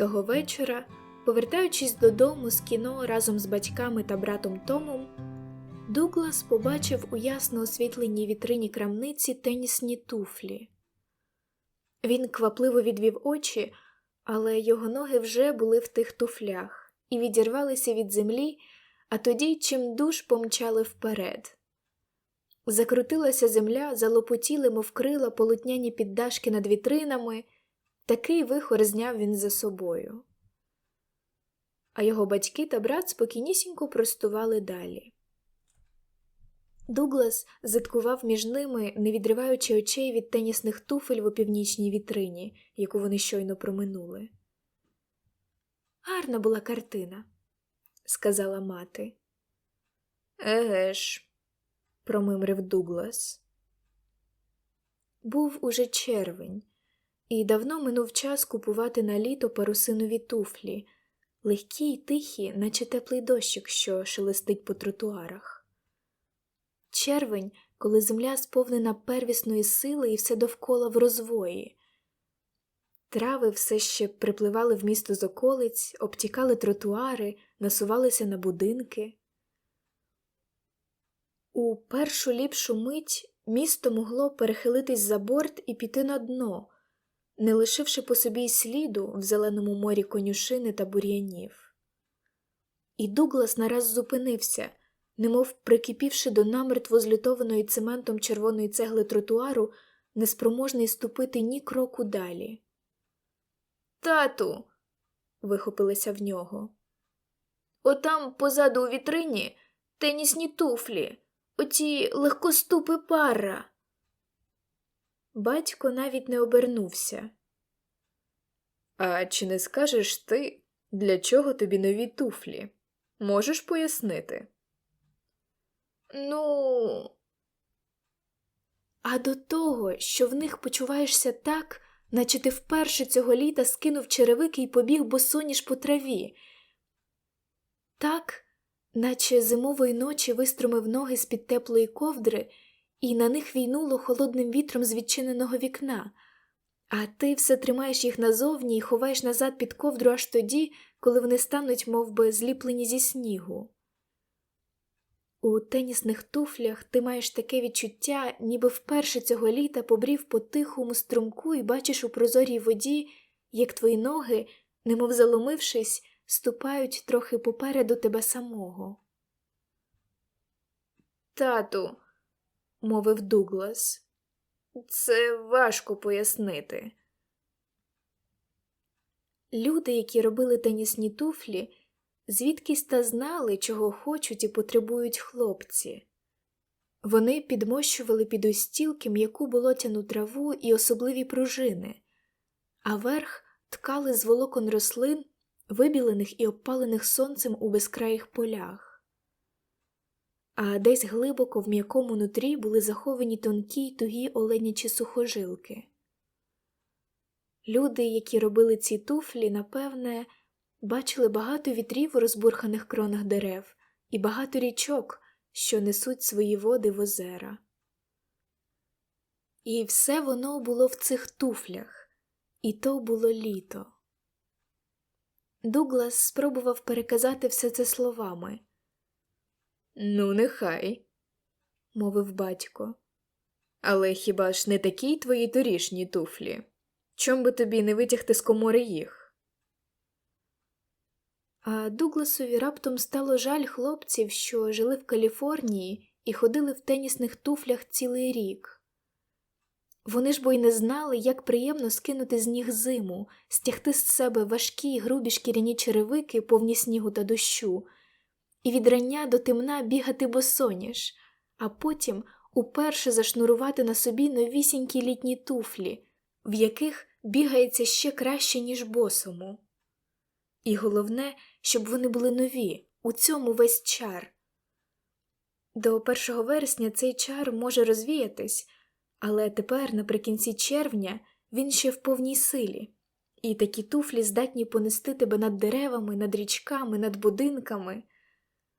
Того вечора, повертаючись додому з кіно разом з батьками та братом Томом, Дуглас побачив у ясно освітленій вітрині крамниці тенісні туфлі. Він квапливо відвів очі, але його ноги вже були в тих туфлях і відірвалися від землі, а тоді чим душ помчали вперед. Закрутилася земля, залопотіли, мов крила полотняні піддашки над вітринами, такий вихор зняв він за собою. А його батьки та брат спокійнісінько простували далі. Дуглас заткував між ними, не відриваючи очей від тенісних туфель в опівнічній вітрині, яку вони щойно проминули. Гарна була картина, сказала мати. Еге ж, промимрив Дуглас. Був уже червень, і давно минув час купувати на літо парусинові туфлі, легкі й тихі, наче теплий дощик, що шелестить по тротуарах. Червень, коли земля сповнена первісної сили і все довкола в розвої. Трави все ще припливали в місто з околиць, обтікали тротуари, насувалися на будинки. У першу ліпшу мить місто могло перехилитись за борт і піти на дно, не лишивши по собі й сліду в зеленому морі конюшини та бур'янів. І Дуглас нараз зупинився, немов прикипівши до намертво злютованої цементом червоної цегли тротуару, неспроможний ступити ні кроку далі. Тату. вихопилися в нього. Отам позаду у вітрині тенісні туфлі, оті легкоступи пара. Батько навіть не обернувся. А чи не скажеш ти, для чого тобі нові туфлі? Можеш пояснити? Ну. А до того, що в них почуваєшся так, наче ти вперше цього літа скинув черевики і побіг босоніж по траві. Так, наче зимової ночі виструмив ноги з під теплої ковдри, і на них війнуло холодним вітром з відчиненого вікна, а ти все тримаєш їх назовні і ховаєш назад під ковдру аж тоді, коли вони стануть мов би, зліплені зі снігу. У тенісних туфлях ти маєш таке відчуття, ніби вперше цього літа побрів по тихому струмку і бачиш у прозорій воді, як твої ноги, немов заломившись, ступають трохи попереду тебе самого. Тату, мовив Дуглас, це важко пояснити. Люди, які робили тенісні туфлі, звідкись та знали, чого хочуть і потребують хлопці. Вони підмощували під остілки м'яку болотяну траву і особливі пружини, а верх ткали з волокон рослин, вибілених і обпалених сонцем у безкраїх полях. А десь глибоко в м'якому нутрі були заховані тонкі й тугі оленячі сухожилки. Люди, які робили ці туфлі, напевне, бачили багато вітрів у розбурханих кронах дерев і багато річок, що несуть свої води в озера. І все воно було в цих туфлях, і то було літо. Дуглас спробував переказати все це словами. Ну, нехай, мовив батько. Але хіба ж не такі твої торішні туфлі? Чом би тобі не витягти з комори їх? А Дугласові раптом стало жаль хлопців, що жили в Каліфорнії і ходили в тенісних туфлях цілий рік. Вони ж бо й не знали, як приємно скинути з ніг зиму, стягти з себе важкі й грубі шкіряні черевики, повні снігу та дощу, і від рання до темна бігати босоніж, а потім уперше зашнурувати на собі новісінькі літні туфлі, в яких бігається ще краще, ніж босому. І головне, щоб вони були нові, у цьому весь чар. До 1 вересня цей чар може розвіятись, але тепер, наприкінці червня, він ще в повній силі, і такі туфлі здатні понести тебе над деревами, над річками, над будинками.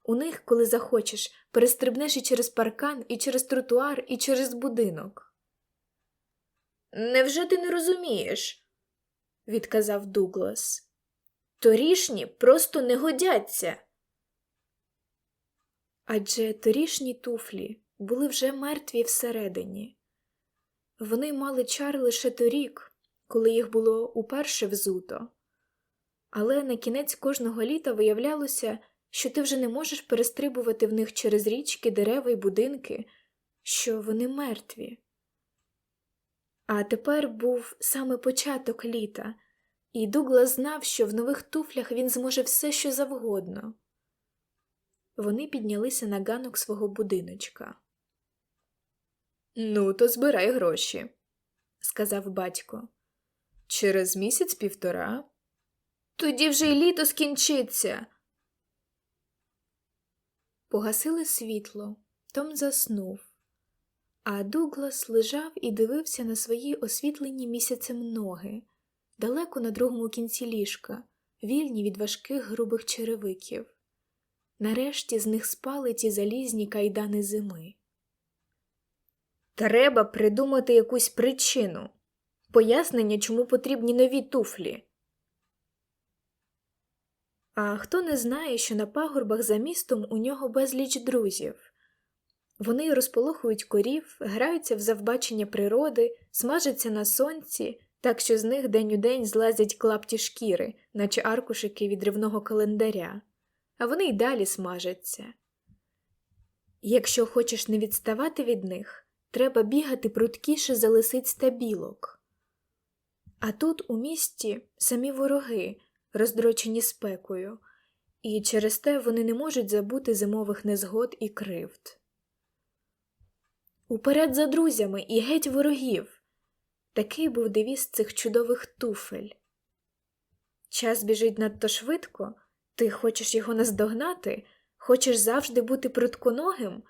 У них, коли захочеш, перестрибнеш і через паркан, і через тротуар, і через будинок. Невже ти не розумієш? відказав Дуглас. Торішні просто не годяться. Адже торішні туфлі були вже мертві всередині. Вони мали чар лише торік, коли їх було уперше взуто. Але на кінець кожного літа виявлялося, що ти вже не можеш перестрибувати в них через річки, дерева й будинки, що вони мертві. А тепер був саме початок літа, і Дуглас знав, що в нових туфлях він зможе все, що завгодно. Вони піднялися на ганок свого будиночка. Ну, то збирай гроші, сказав батько. Через місяць півтора. Тоді вже й літо скінчиться. Погасили світло, Том заснув, а Дуглас лежав і дивився на свої освітлені місяцем ноги, далеко на другому кінці ліжка, вільні від важких грубих черевиків. Нарешті з них спали ті залізні кайдани зими. Треба придумати якусь причину, пояснення, чому потрібні нові туфлі. А хто не знає, що на пагорбах за містом у нього безліч друзів. Вони розполохують корів, граються в завбачення природи, смажаться на сонці, так що з них день у день злазять клапті шкіри, наче аркушики відривного календаря, а вони й далі смажаться. Якщо хочеш не відставати від них, треба бігати пруткіше за лисиць та білок. А тут у місті самі вороги роздрочені спекою, і через те вони не можуть забути зимових незгод і кривд. Уперед за друзями і геть ворогів. Такий був девіз цих чудових туфель. Час біжить надто швидко, ти хочеш його наздогнати, хочеш завжди бути прутконогим,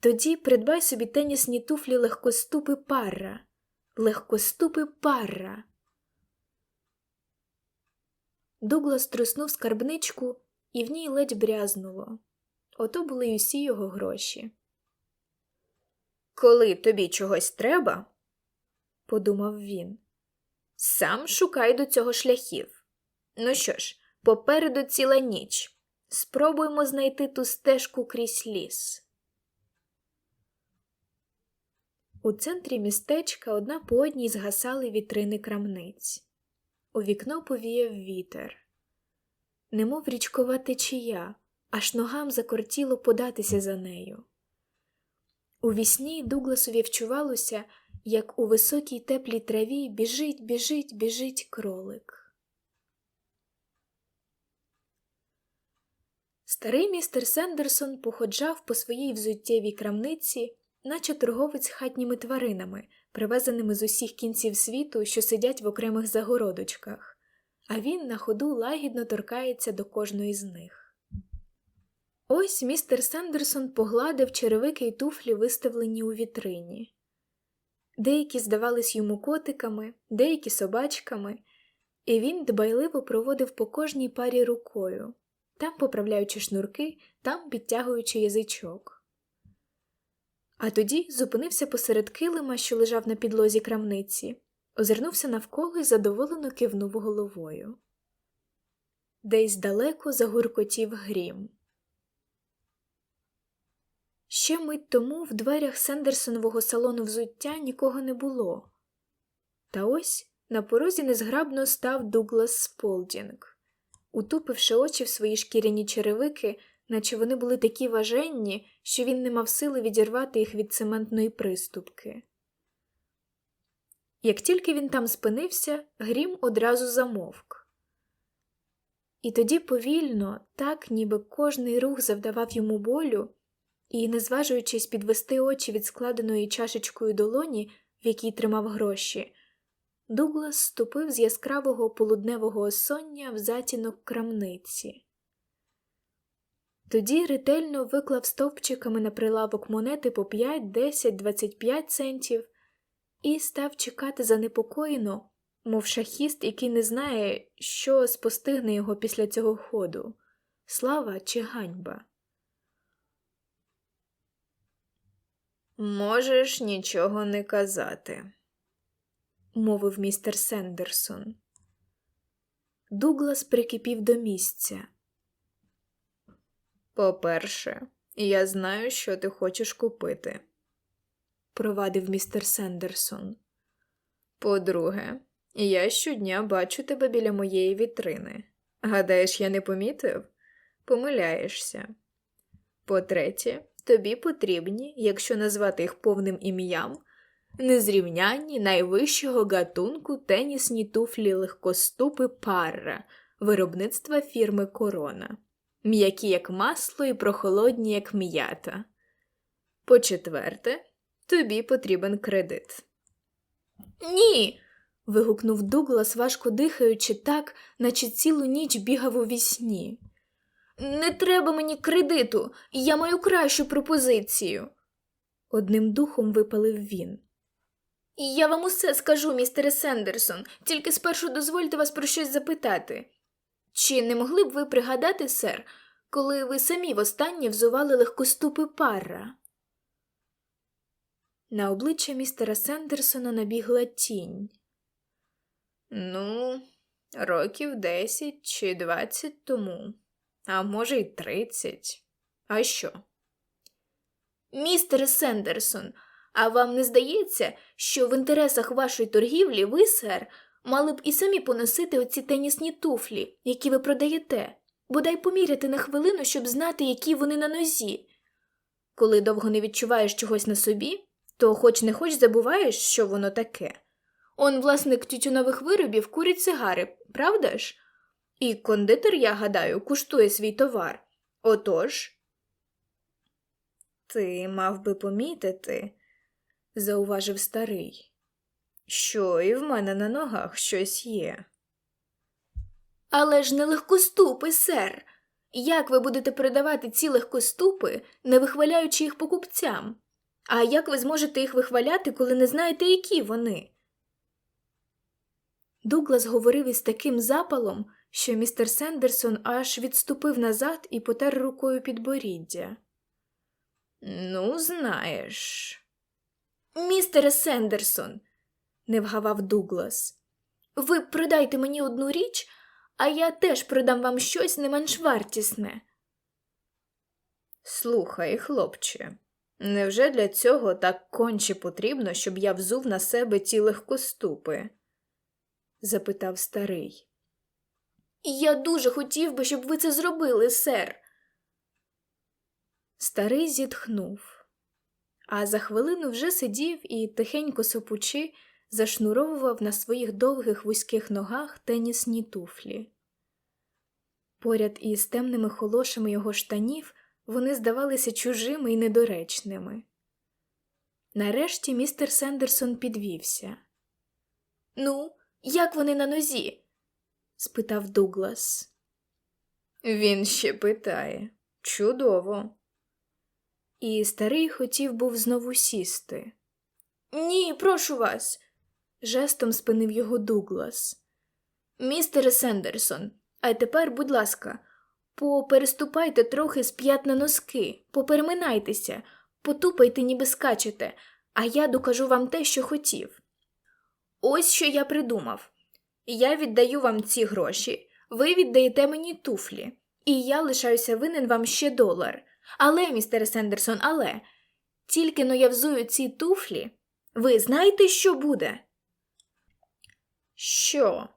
тоді придбай собі тенісні туфлі легкоступи парра, легкоступи парра. Дуглас труснув скарбничку, і в ній ледь брязнуло. Ото були й усі його гроші. Коли тобі чогось треба, подумав він. Сам шукай до цього шляхів. Ну що ж, попереду ціла ніч. Спробуємо знайти ту стежку крізь ліс. У центрі містечка одна по одній згасали вітрини крамниць. У вікно повіяв вітер. Немов річкова течія, аж ногам закортіло податися за нею. У вісні Дугласові вчувалося, як у високій теплій траві біжить, біжить, біжить кролик. Старий містер Сендерсон походжав по своїй взуттєвій крамниці, наче торговець хатніми тваринами, привезеними з усіх кінців світу, що сидять в окремих загородочках, а він на ходу лагідно торкається до кожної з них. Ось містер Сендерсон погладив черевики й туфлі, виставлені у вітрині. Деякі здавались йому котиками, деякі собачками, і він дбайливо проводив по кожній парі рукою, там поправляючи шнурки, там підтягуючи язичок. А тоді зупинився посеред килима, що лежав на підлозі крамниці, озирнувся навколо і задоволено кивнув головою. Десь далеко загуркотів грім. Ще мить тому в дверях Сендерсонового салону взуття нікого не було. Та ось на порозі незграбно став Дуглас Сполдінг, утупивши очі в свої шкіряні черевики, наче вони були такі важенні, що він не мав сили відірвати їх від цементної приступки. Як тільки він там спинився, грім одразу замовк. І тоді повільно, так ніби кожний рух завдавав йому болю і, не зважуючись підвести очі від складеної чашечкою долоні, в якій тримав гроші, Дуглас ступив з яскравого полудневого осоння в затінок крамниці. Тоді ретельно виклав стовпчиками на прилавок монети по 5, 10, 25 центів і став чекати занепокоєно, мов шахіст, який не знає, що спостигне його після цього ходу слава чи ганьба. Можеш нічого не казати, мовив містер Сендерсон. Дуглас прикипів до місця. По-перше, я знаю, що ти хочеш купити. провадив містер Сендерсон. По-друге, я щодня бачу тебе біля моєї вітрини. Гадаєш, я не помітив? Помиляєшся. По-третє, тобі потрібні, якщо назвати їх повним ім'ям, незрівнянні найвищого гатунку тенісні туфлі легкоступи парра виробництва фірми Корона, м'які як масло і прохолодні як м'ята. По-четверте, тобі потрібен кредит. Ні. вигукнув Дуглас, важко дихаючи так, наче цілу ніч бігав у вісні. Не треба мені кредиту, я маю кращу пропозицію. Одним духом випалив він. Я вам усе скажу, містере Сендерсон, тільки спершу дозвольте вас про щось запитати. Чи не могли б ви пригадати, сер, коли ви самі востаннє взували легкоступи парра? На обличчя містера Сендерсона набігла тінь. Ну, років десять чи двадцять тому, а може, й тридцять. А що? Містере Сендерсон, а вам не здається, що в інтересах вашої торгівлі ви, сер, мали б і самі поносити оці тенісні туфлі, які ви продаєте, бодай поміряти на хвилину, щоб знати, які вони на нозі. Коли довго не відчуваєш чогось на собі, то хоч не хоч забуваєш, що воно таке. Он власник тютюнових виробів курить сигари, правда ж? І кондитер, я гадаю, куштує свій товар. Отож. Ти мав би помітити, зауважив старий. Що і в мене на ногах щось є. Але ж не легкоступи, сер. Як ви будете передавати ці легкоступи, не вихваляючи їх покупцям? А як ви зможете їх вихваляти, коли не знаєте, які вони? Дуглас говорив із таким запалом, що містер Сендерсон аж відступив назад і потер рукою підборіддя. Ну, знаєш. Містере Сендерсон, не вгавав Дуглас, ви продайте мені одну річ, а я теж продам вам щось не менш вартісне. Слухай, хлопче, невже для цього так конче потрібно, щоб я взув на себе ті легкоступи? запитав старий. Я дуже хотів би, щоб ви це зробили, сер. Старий зітхнув, а за хвилину вже сидів і, тихенько сопучи, зашнуровував на своїх довгих вузьких ногах тенісні туфлі. Поряд із темними холошами його штанів вони здавалися чужими і недоречними. Нарешті містер Сендерсон підвівся. Ну, як вони на нозі? спитав Дуглас. Він ще питає. Чудово. І старий хотів був знову сісти. Ні, прошу вас, жестом спинив його Дуглас. Містере Сендерсон, а тепер, будь ласка, попереступайте трохи з п'ят на носки, попереминайтеся, потупайте, ніби скачете, а я докажу вам те, що хотів. Ось що я придумав. Я віддаю вам ці гроші, ви віддаєте мені туфлі, і я лишаюся винен вам ще долар. Але, містере Сендерсон, але тільки но я взую ці туфлі, ви знаєте, що буде? Що?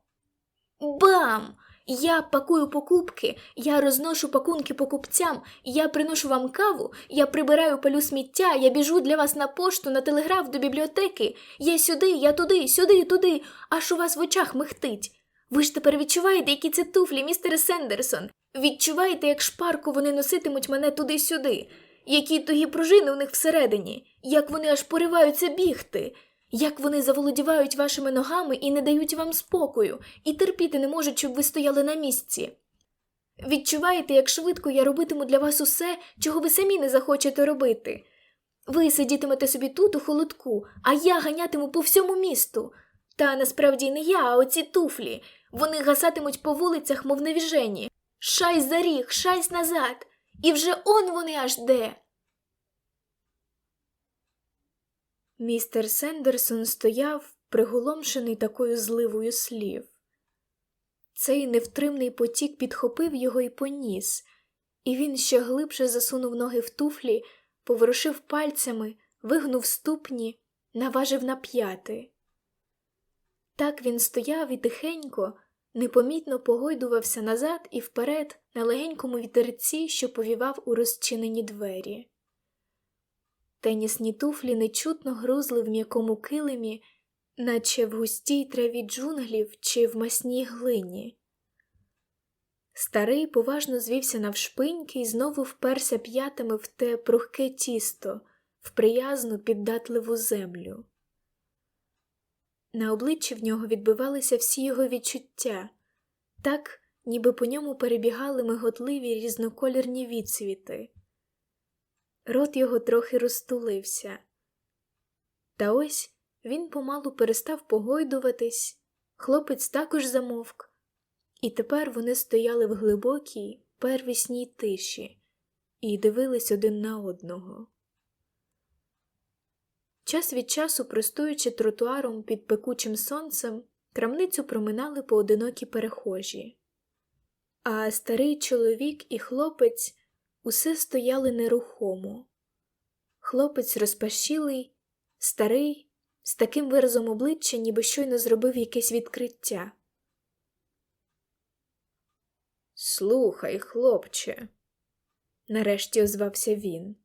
Бам! Я пакую покупки, я розношу пакунки покупцям, я приношу вам каву, я прибираю палю сміття, я біжу для вас на пошту, на телеграф до бібліотеки. Я сюди, я туди, сюди, туди, аж у вас в очах михтить. Ви ж тепер відчуваєте, які це туфлі, містере Сендерсон. Відчуваєте, як шпарку вони носитимуть мене туди-сюди, які тугі пружини у них всередині, як вони аж пориваються бігти, як вони заволодівають вашими ногами і не дають вам спокою, і терпіти не можуть, щоб ви стояли на місці. Відчуваєте, як швидко я робитиму для вас усе, чого ви самі не захочете робити. Ви сидітимете собі тут у холодку, а я ганятиму по всьому місту. Та насправді не я, а оці туфлі. Вони гасатимуть по вулицях, мов навіжені. Шайсь за ріг, шайсь назад, і вже он вони аж де. Містер Сендерсон стояв, приголомшений такою зливою слів. Цей невтримний потік підхопив його і поніс, і він ще глибше засунув ноги в туфлі, поворушив пальцями, вигнув ступні, наважив на п'яти. Так він стояв і тихенько, непомітно погойдувався назад і вперед на легенькому вітерці, що повівав у розчинені двері. Тенісні туфлі нечутно грузли в м'якому килимі, наче в густій траві джунглів чи в масній глині. Старий поважно звівся навшпиньки і знову вперся п'ятами в те прухке тісто, в приязну піддатливу землю. На обличчі в нього відбивалися всі його відчуття, так, ніби по ньому перебігали миготливі різнокольорні відсвіти. Рот його трохи розтулився. Та ось він помалу перестав погойдуватись, хлопець також замовк, і тепер вони стояли в глибокій, первісній тиші і дивились один на одного. Час від часу, простуючи тротуаром під пекучим сонцем, крамницю проминали поодинокі перехожі. А старий чоловік і хлопець усе стояли нерухомо. Хлопець розпашілий, старий, з таким виразом обличчя, ніби щойно зробив якесь відкриття. Слухай, хлопче, Нарешті озвався він.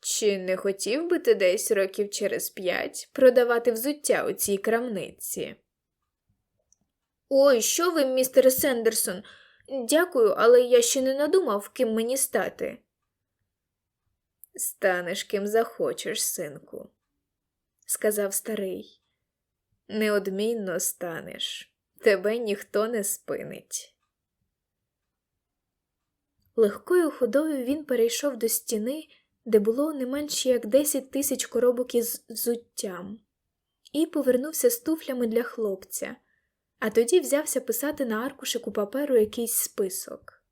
чи не хотів би ти десь років через п'ять продавати взуття у цій крамниці? Ой, що ви, містер Сендерсон? Дякую, але я ще не надумав, ким мені стати. Станеш ким захочеш, синку, сказав старий. Неодмінно станеш, тебе ніхто не спинить. Легкою ходою він перейшов до стіни, де було не менш як десять тисяч коробок із взуттям, і повернувся з туфлями для хлопця, а тоді взявся писати на аркушику паперу якийсь список.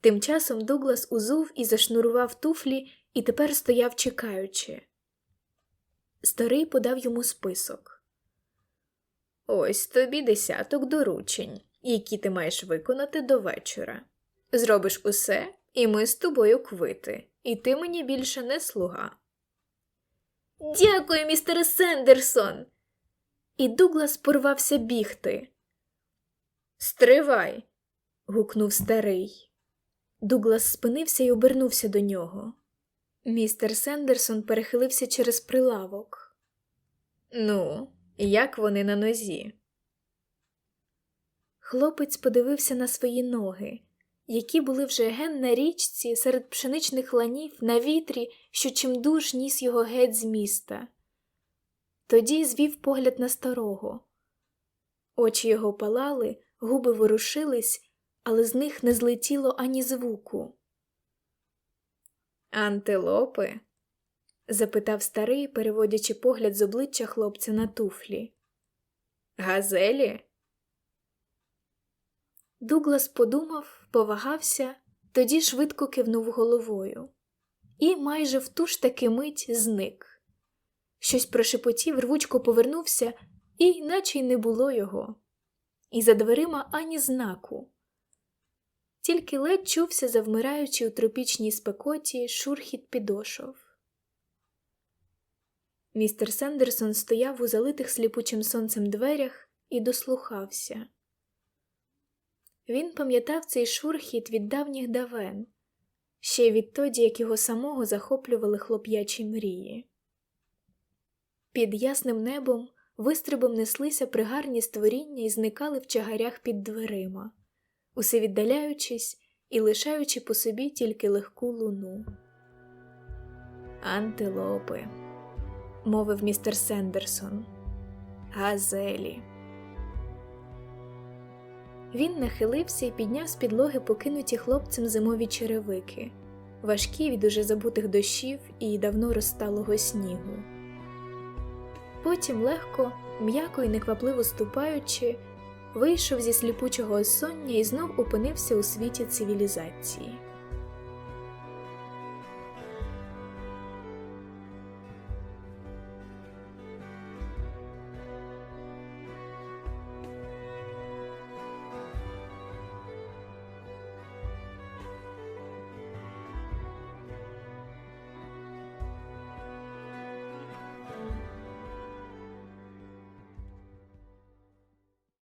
Тим часом Дуглас узув і зашнурував туфлі і тепер стояв чекаючи. Старий подав йому список. Ось тобі десяток доручень, які ти маєш виконати до вечора. Зробиш усе, і ми з тобою квити, і ти мені більше не слуга. Дякую, містере Сендерсон. І Дуглас порвався бігти. Стривай. гукнув старий. Дуглас спинився і обернувся до нього. Містер Сендерсон перехилився через прилавок. Ну, як вони на нозі? Хлопець подивився на свої ноги, які були вже ген на річці серед пшеничних ланів на вітрі, що чимдуж ніс його геть з міста. Тоді звів погляд на старого. Очі його палали, губи ворушились, але з них не злетіло ані звуку. Антилопи? запитав старий, переводячи погляд з обличчя хлопця на туфлі. Газелі? Дуглас подумав, повагався, тоді швидко кивнув головою. І майже в ту ж таки мить зник. Щось прошепотів, рвучко повернувся, і наче й не було його. І за дверима ані знаку. Тільки ледь чувся, завмираючи у тропічній спекоті, шурхіт підошов. Містер Сендерсон стояв у залитих сліпучим сонцем дверях і дослухався. Він пам'ятав цей шурхіт від давніх давен, ще й відтоді, як його самого захоплювали хлоп'ячі мрії. Під ясним небом вистрибом неслися пригарні створіння і зникали в чагарях під дверима, усе віддаляючись і лишаючи по собі тільки легку луну. Антилопи, мовив містер Сендерсон, газелі. Він нахилився і підняв з підлоги покинуті хлопцем зимові черевики, важкі від уже забутих дощів і давно розсталого снігу. Потім легко, м'яко і неквапливо ступаючи, вийшов зі сліпучого осоння і знов опинився у світі цивілізації.